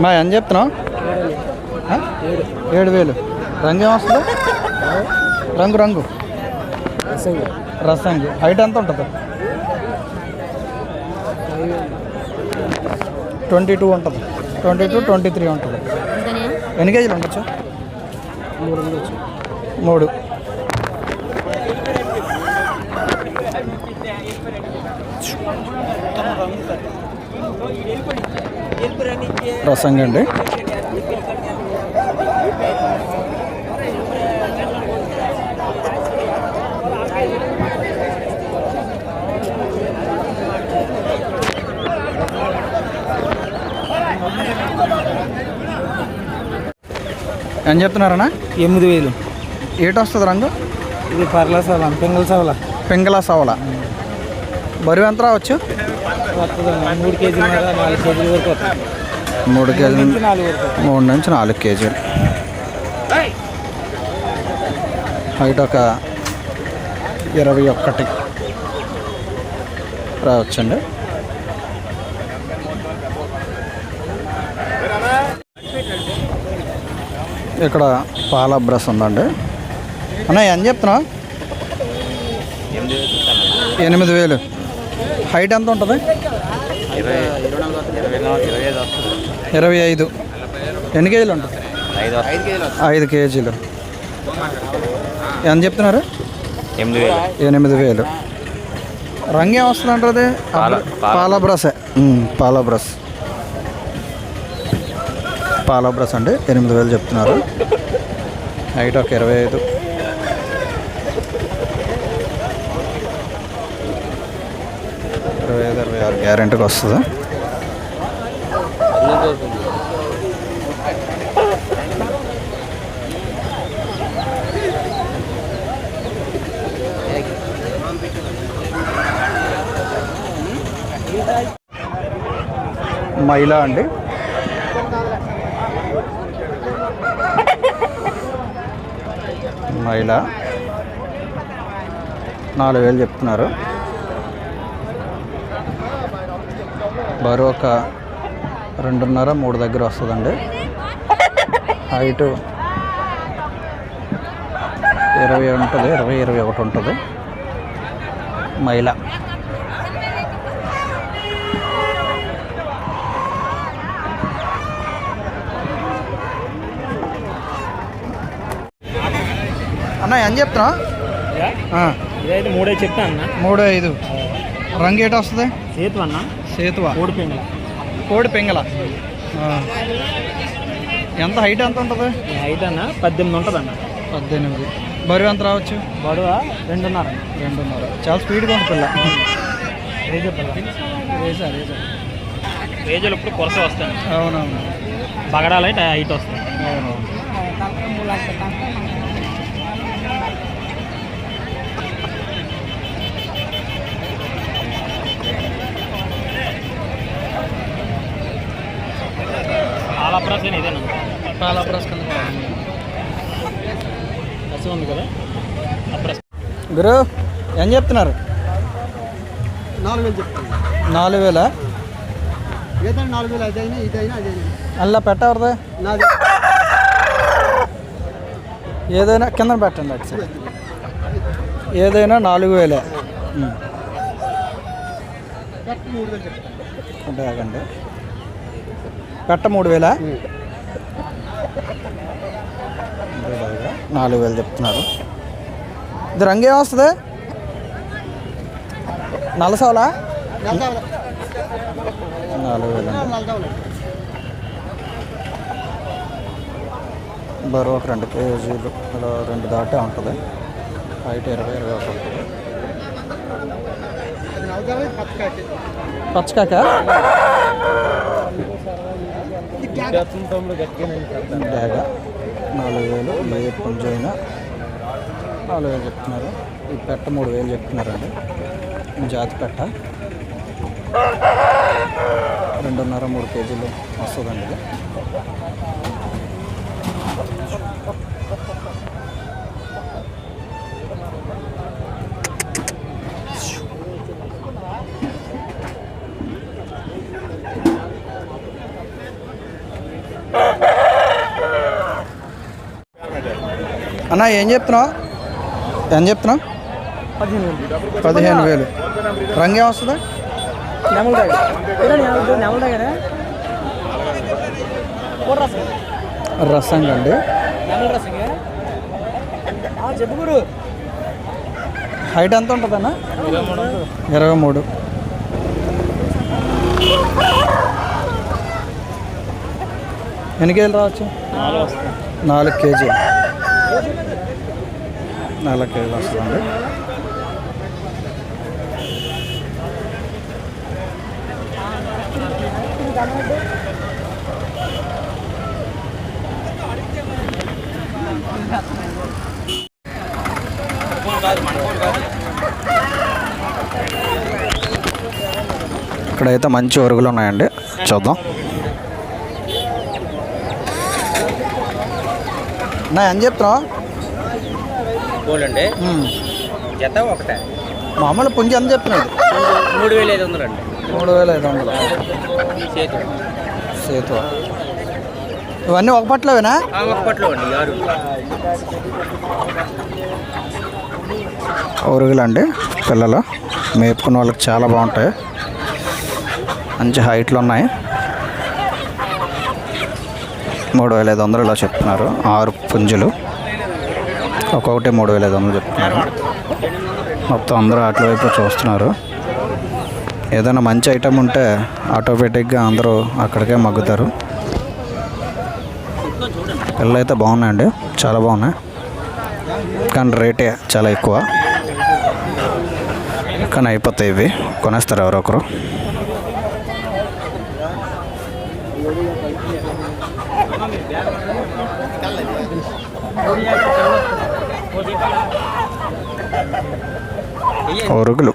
మా ఎంత చెప్తున్నావు? ఏడు వేలు. రంగు ఏమొస్తుంది? రంగు రంగు. రసంగి. హైట్ ఎంత ఉంటుంది? ట్వంటీ టూ ఉంటుంది. ట్వంటీ టూ ట్వంటీ త్రీ ఉంటుంది. ఎన్ని కేజీలు ఉండొచ్చు? మూడు. రసంగి అండి. ఏం చెప్తున్నారన్నా? ఎనిమిది వేలు. ఏటి వస్తుంది రంగు? ఇది పర్ల సవల పింగళ సవల. పింగళ సవల. బరువు ఎంత రావచ్చు? మూడు కేజీలు మీద నాలుగు కేజీల వరకు వస్తుంది. మూడు కేజీలు నుంచి నాలుగు వరకు వస్తుంది. మూడు నుంచి నాలుగు కేజీలు. హైట్ ఒక ఇరవై ఒక్కటి. రావచ్చండి. ఇక్కడ పాల బ్రష్ ఉందండి. అన్న ఏం చెప్తున్నావు? ఎనిమిది వేలు. హైట్ ఎంత ఉంటుంది? ఇరవై ఐదు ఎన్ని కేజీలు ఉంటుంది? ఐదు కేజీలు ఎంత చెప్తున్నారు? ఎనిమిది వేలు. ఎనిమిది వేలు. రంగు ఏం వస్తుంది అంటారు పాల- పాల- పాల బ్రషే ఉమ్, పాల బ్రష్ పాల బ్రష్ అండి ఎనిమిది వేలు చెప్తున్నారు. హైట్ ఒక ఇరవై ఐదు ఇరవై ఐదు వస్తుందా? మహిళ మైలా అండి. మైలా నాలుగు వేలు చెప్తున్నారు. బరువు ఒక రెండున్నర మూడు దగ్గర వస్తుందండి. హైటు ఇరవై ఉంటుంది ఇరవై ఇరవై ఒకటి ఉంటుంది. మైలా. అన్న ఏం చెప్తున్నా? మూడే చెప్తా అన్న. మూడు ఐదు. రంగు ఏట వస్తుంది? సేతు అన్న. సేతువా మూడు పింగళ. కోడి పెంగల. ఎంత హైట్ ఎంత ఉంటుంది? ఐదు అన్న పద్దెనిమిది ఉంటుంది అన్న పద్దెనిమిది. బరువు ఎంత రావచ్చు? బడువ రెండున్నర. రెండున్నర. చాలా స్పీడ్గా ఉంది పిల్ల. రేజర్ పిల్ల. రేసా రేసా రేజర్లు ఇప్పుడు కొరస వస్తాయి. అవునవును. బగడాలు అయితే హైట్ వస్తాయి. అవునవును ఇదేనా కింద ఉంది? కదా? గురు ఏం చెప్తున్నారు? నాలుగు వేలు చెప్తాను. నాలుగు వేల? ఏదైనా నాలుగు వేలు అదైనా ఇదైనా అదైనా. అలా పెట్టవరదే నాది. ఏదైనా కింద పెట్టండి అటు సైడ్. ఏదైనా నాలుగు వేలే. అంటే ఆగండి. పెట్ట మూడు వేలా. నాలుగు వేలు చెప్తున్నారు. ఇది రంగు ఏమొస్తుంది నలసవలా? నాలుగు వేలు బరువు ఒక రెండు కేజీలు ఇలా రెండు దాటే ఉంటుంది. హైట్ ఇరవై ఇరవై ఒకటి ఉంటుంది. పచ్చకాక డాగ నాలుగు వేలు ఏ పుంజైనా నాలుగు వేలు చెప్తున్నారు. ఈ పెట్ట మూడు వేలు చెప్తున్నారండి. జాతి పెట్ట. రెండున్నర మూడు కేజీలు వస్తుందండి ఇది. అన్న ఏం చెప్తున్నావు? ఏం చెప్తున్నావు? పదిహేను వేలు. రంగు ఏం వస్తుంది? రసం. అండి. నెమల రసంగా చెప్పు గురు. హైట్ ఎంత ఉంటుందన్న? ఇరవై మూడు. ఎన్ని కేజీలు రావచ్చు? నాలుగు కేజీలు. నెల కేజీలు వస్తుందండి ఇక్కడైతే మంచి ఒరుగులు ఉన్నాయండి. చూద్దాం. నా ఏం చెప్తున్నావు. జత ఒకటే. మామూలు పుంజి ఎంత చెప్తున్నాడు? మూడు వేల ఐదు వందలు అండి. మూడు వేల ఐదు వందలు. చేతు. సేతు ఇవన్నీ ఒక పట్లవేనా ఒక్కట్లో అండి ఆరు. పిల్లలు. మేపుకున్న వాళ్ళకి చాలా బాగుంటాయి. మంచి హైట్లు ఉన్నాయి. మూడు వేల ఐదు వందలు ఇలా చెప్తున్నారు. ఆరు పుంజులు. ఒక్కొక్కటి మూడు వేల ఐదు వందలు చెప్తున్నారు. మొత్తం అందరూ అటువైపు చూస్తున్నారు. ఏదైనా మంచి ఐటెం ఉంటే ఆటోమేటిక్గా అందరూ అక్కడికే మగ్గుతారు. పిల్లలు అయితే బాగున్నాయండి. చాలా బాగున్నాయి. కానీ రేటే చాలా ఎక్కువ. కానీ అయిపోతాయి ఇవి. కొనేస్తారు ఎవరొకరు. ఒరుగులు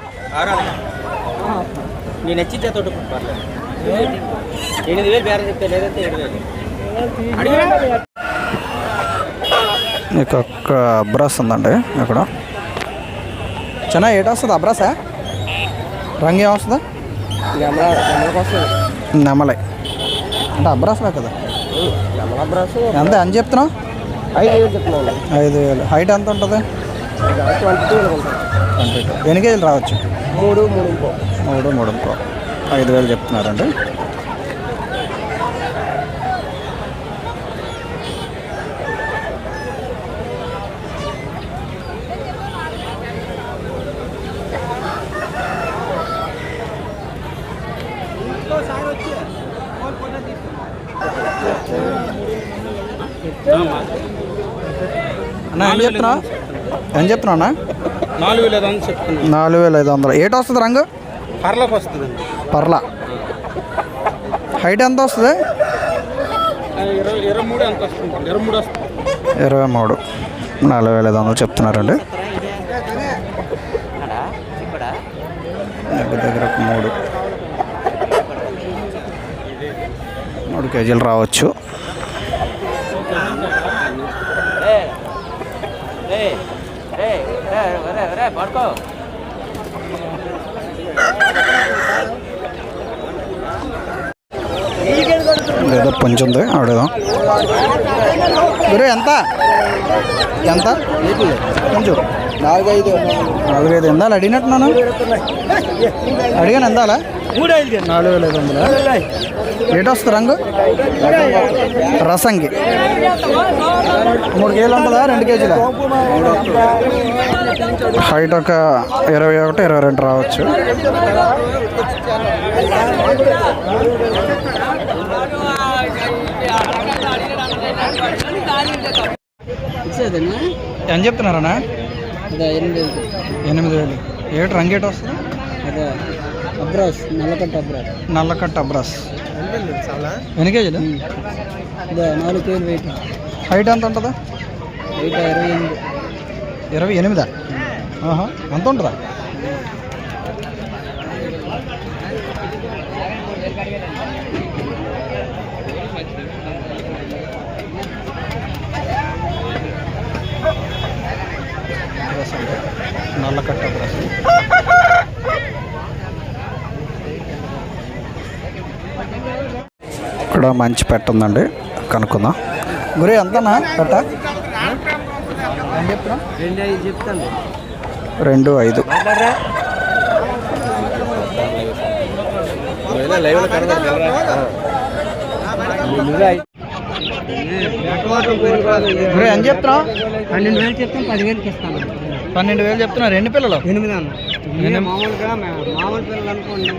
నేను ఒకటి పర్లేదు. ఎనిమిది వేలు బేరం చెప్తే లేదంటే ఏడు వేలు. ఇక ఒక్క అబ్రాస్ ఉందండి ఇక్కడ. చిన్న ఏట వస్తుంది? అబ్రాసా? రంగు ఏం వస్తుందా నెమలై. అంటే అబ్రాసలే కదా. ఎంత? ఎంత చెప్తున్నావు? ఐదు వేలు హైట్ ఎంత ఉంటుంది? Twenty two. ఎన్ని కేజీలు రావచ్చు? మూడు మూడు మూడు మూడు ఐదు వేలు చెప్తున్నారండి. అన్న ఏం చెప్తున్నావు? ఏం చెప్తున్నావు అన్న? నాలుగు వేలు ఐదు వందలు నాలుగు వేల ఐదు వందలు. ఏటి వస్తుంది రంగు? పర్లోకి వస్తుందండి పర్లా. హైట్ ఎంత వస్తుంది? ఇరవై మూడు ఎంత వస్తుంది? ఇరవై మూడు వస్తుంది. ఇరవై మూడు. నాలుగు వేల ఐదు వందలు చెప్తున్నారండి. దగ్గర దగ్గర మూడు. మూడు కేజీలు రావచ్చు. పడుకో ఏదో పుంజుంది ఆడేదాం గురు ఎంత? ఎంత? కొంచెం. నాలుగైదు. నాలుగైదు ఎందాలు? అడిగినట్టున్నాను. అడిగాను ఎందాలా? నాలుగు వేల ఐదు వందలు? ఏటి వస్తుంది రంగు? రసంకి మూడు కేజీలు ఉంటుందా? రెండు కేజీలా? హైట్ ఒక ఇరవై ఒకటి ఇరవై రెండు రావచ్చు. ఏం చెప్తున్నారన్నా? అదే ఎనిమిది వేలు. ఎనిమిది వేలు. ఏటి రంగు ఏటి వస్తుంది? అదే అబ్రాస్ నల్లకట్ట అబ్రాస్. నల్లకట్ట అబ్రాస్. ఎన్ని కేజీలు? అదే నాలుగు కేజీలు వెయిట్ హైట్ ఎంత ఉంటుందా? వెయిట్ ఇరవై ఎనిమిది. ఇరవై ఎనిమిదా? ఆహా అంత ఉంటుందా? ఇక్కడ మంచి పెట్ట ఉందండి. కనుక్కుందాం. గురి ఎంతనా పెట్ట? రెండు ఐదు. ఒరేయ్, ఎంత చెప్తున్నావు? పన్నెండు వేలు చెప్తాను పదివేలకి ఇస్తాను పన్నెండు వేలు చెప్తున్నారు. ఎన్ని పిల్లలు? ఎనిమిది అన్న. ఇదే మామూలుగా మామూలు పిల్లలు అనుకోండి.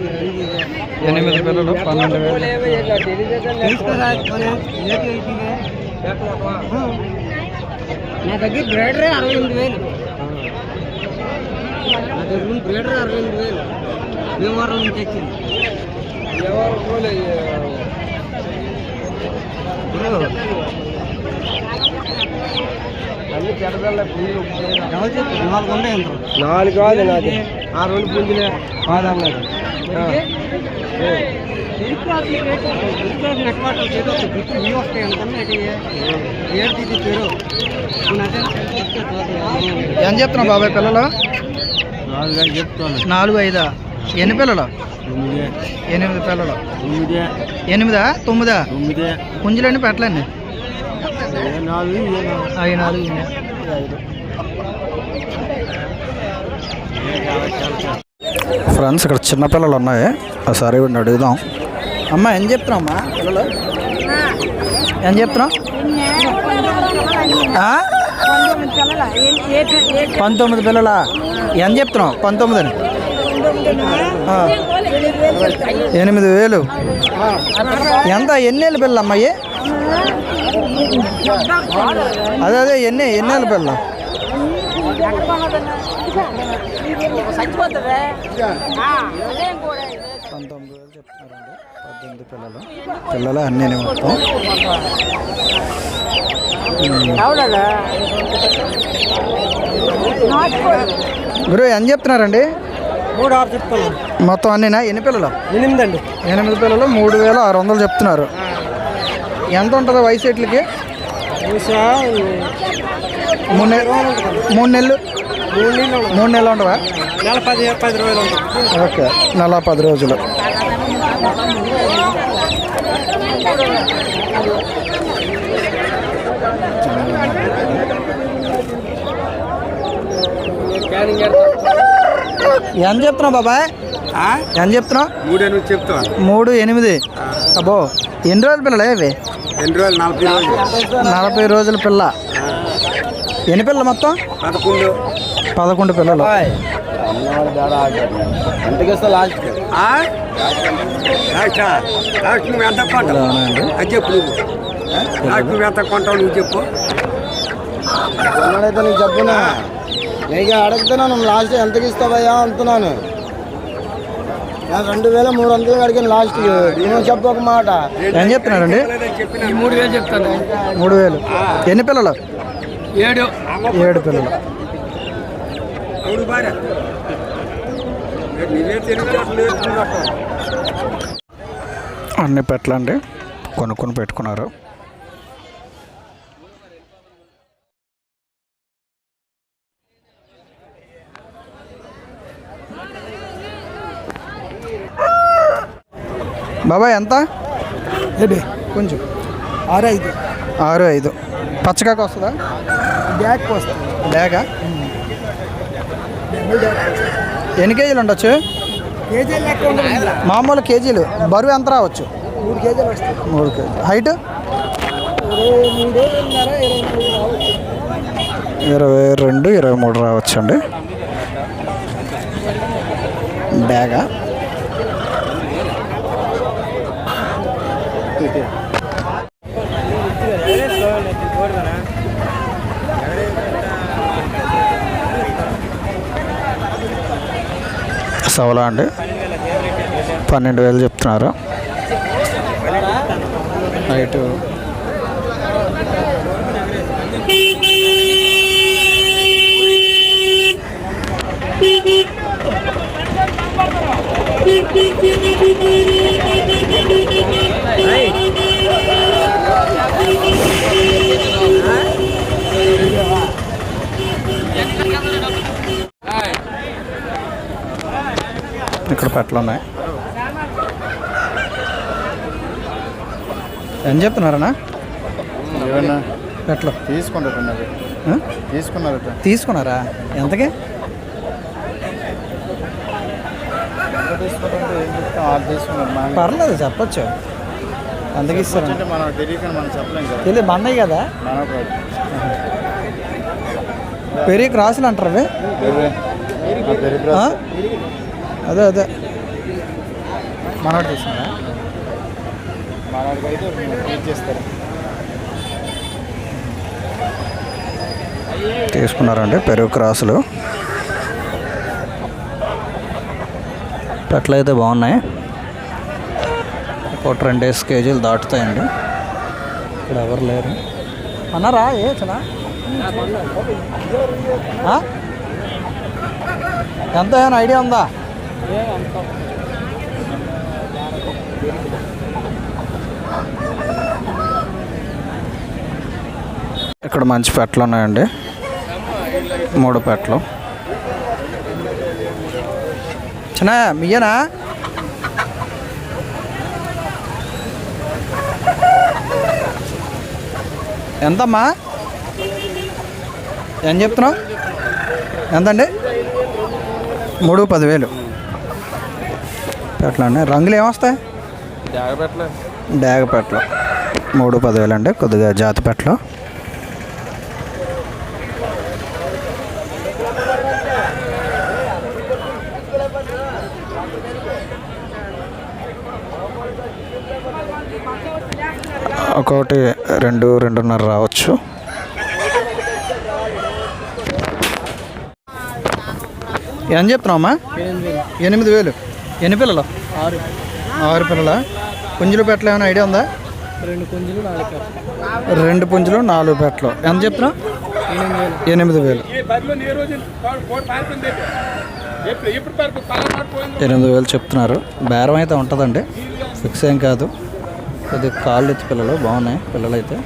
ఎనిమిది పిల్లలు పన్నెండు వేలు. నా దగ్గర గ్రేడరే అరవై ఎనిమిది వేలు. నా దగ్గర గ్రేడరే అరవై ఎనిమిది వేలు. భీమవరం నుంచి వచ్చింది చెడదల్ల నాలుగు కాదు నాది. ఆ రెండు పుంజులే. కాదన్నది ఎంత చెప్తున్నావు బాబాయ్ పిల్లలు? నాలుగు ఐదా ఎన్ని పిల్లలు? ఎనిమిది పిల్లలు. ఎనిమిదా? తొమ్మిదా? తొమ్మిది. పుంజులండి పెట్టలేండి. అవి నాలుగు ఫ్రెండ్స్ ఇక్కడ చిన్న పిల్లలు ఉన్నాయి. ఒకసారి వీడిని అడుగుదాం. అమ్మ ఏం చెప్తున్నావు అమ్మా? పిల్లలు? ఏం చెప్తున్నావు? పంతొమ్మిది పిల్లల? ఏం చెప్తున్నావు? పంతొమ్మిది అని ఎనిమిది వేలు. ఎంత? ఎన్నేళ్ళు పిల్లలు అమ్మాయి అదే అదే ఎన్ని ఎన్నేళ్ళ పిల్ల? పంతొమ్మిది వేలు చెప్తున్నారండి పద్దెనిమిది పిల్లలు పిల్లలు అన్నీ మొత్తం. గురు ఎంత చెప్తున్నారండి? మూడు ఆరు చెప్తాను మొత్తం అన్నీనా? ఎన్ని పిల్లలు? ఎనిమిది అండి ఎనిమిది పిల్లలు మూడు వేల ఆరు వందలు చెప్తున్నారు. ఎంత ఉంటుంది వయసు ఎట్లకి? మూడు నెలలు? మూడు నెలలు ఉండవా? నెల పది పది రోజులు ఓకే నెల పది రోజులు. ఎంత చెప్తున్నావు బాబాయ్? ఎంత చెప్తున్నావు? మూడు ఎనిమిది చెప్తాను మూడు ఎనిమిది? అబ్బో ఎన్ని రోజుల పిల్లలే ఇవి? రెండు రోజులు? నలభై రోజులు. నలభై రోజుల పిల్ల. ఎన్ని పిల్లలు మొత్తం? పదకొండు. పదకొండు పిల్లలు. చెప్పు నువ్వు. ఎంత కొంటావు నువ్వు చెప్పు. కొన్నాడైతే నీకు చెప్పునా? నీకు అడుగుతున్నాను లాస్ట్ ఎంతకి ఇస్తావయ్యా అంటున్నాను. నేను రెండు వేల మూడు వందలు అడిగాను లాస్ట్ నేను చెప్పు ఒక మాట. ఏం చెప్తున్నారండి? ఈ మూడు వేలు చెప్తాను. మూడు వేలు. ఎన్ని పిల్లలు? ఏడు. ఏడు పిల్లలు. అన్ని పెట్టలండి. కొనుక్కొని పెట్టుకున్నారు. బాబాయ్ ఎంత? కొంచెం. ఆరు ఐదు. ఆరు ఐదు. పచ్చకాకు వస్తుందా? బ్యాగ్ వస్తుంది బ్యాగా? ఎన్ని కేజీలు ఉండొచ్చు? మామూలు కేజీలు. బరువు ఎంత రావచ్చు? మూడు కేజీలు వస్తాయి. మూడు కేజీ. హైట్? ఇరవై రెండు ఇరవై మూడు రావచ్చు అండి బ్యాగా? సవలా అండి? పన్నెండు వేలు చెప్తున్నారు. హైటు ఇక్కడ పెట్టలు ఉన్నాయి. ఏం చెప్తున్నారన్నా? పెట్టలు. తీసుకుంటారు? తీసుకున్నారు. తీసుకున్నారా? ఎంతకి? పర్లేదు చెప్పచ్చు. ఎంతకి ఇస్తారు అంటే మనం తెలియక మనం చెప్పలేం కదా. తెలియదు మన్నయ్య కదా? పెరిగి క్రాసులు అంటారు అవి? ఆ? అదే అదే. మనోడు తీసుకున్నారా తీసుకున్నారండి పెరుగు క్రాసులు పెట్టలు అయితే బాగున్నాయి. ఒక డేస్ కేజీలు దాటుతాయండి. ఇక్కడ ఎవరు లేరు. అన్నారా? ఏ చనా ఎంత ఏమైనా ఐడియా ఉందా? ఇక్కడ మంచి పెట్టలు ఉన్నాయండి. మూడు పెట్టలు. చిన్న మీయనా ఎంతమ్మా? ఏం చెప్తున్నావు? ఎంతండి? మూడు పదివేలు. పెట్టలండి రంగులు ఏమొస్తాయి? జాగ్రత్త డాగ పెట్టలు మూడు పదివేలు అండి కొద్దిగా జాతి పెట్టలు. ఒక్కొక్కటి రెండు రెండున్నర రావచ్చు. ఏం చెప్తున్నావమ్మా? ఎనిమిది వేలు. ఎన్ని పిల్లలు? ఆరు. ఆరు పిల్లల? పుంజులు పెట్టలు ఏమైనా ఐడియా ఉందా? రెండు పుంజులు నాలుగు రెండు పుంజులు నాలుగు పెట్టలు. ఎంత చెప్తున్నావు? ఎనిమిది వేలు. ఎనిమిది వేలు. ఎనిమిది వేలు చెప్తున్నారు. బేరం అయితే ఉంటుందండి. ఫిక్స్ ఏం కాదు. కొద్దిగా కాళ్ళు ఎత్తి పిల్లలు బాగున్నాయి పిల్లలు అయితే